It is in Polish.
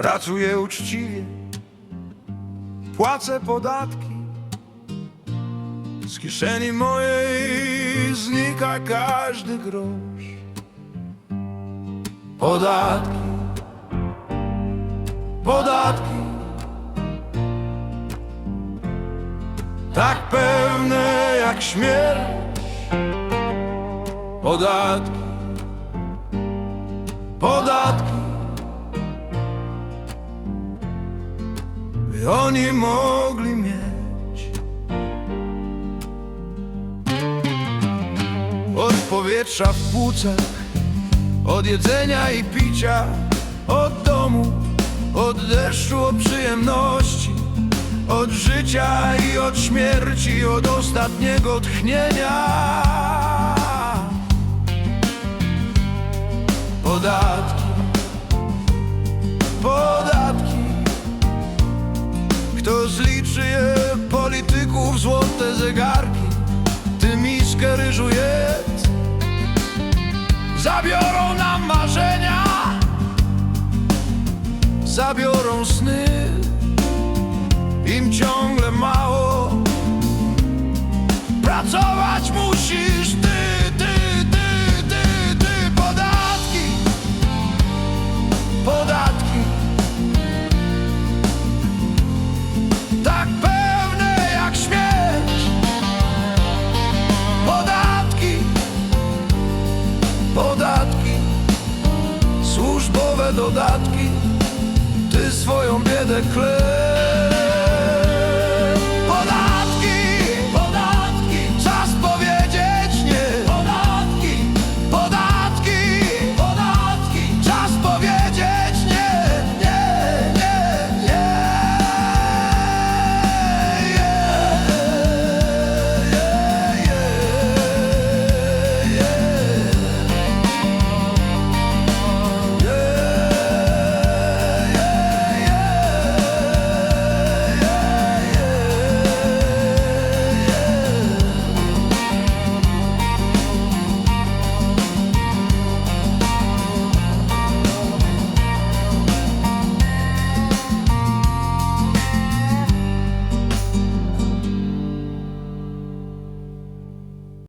Pracuję uczciwie, płacę podatki. Z kieszeni mojej znika każdy grosz. Podatki, podatki. Tak pewne jak śmierć. Podatki, podatki. By oni mogli mieć. Od powietrza w płucach Od jedzenia i picia Od domu Od deszczu, od przyjemności Od życia i od śmierci Od ostatniego tchnienia. Podatki kto zliczy je polityków złote zegarki. Ty miskę ryżu jedz. Zabiorą nam marzenia. Zabiorą sny. Im ciągle dodatki, ty swoją biedę klej.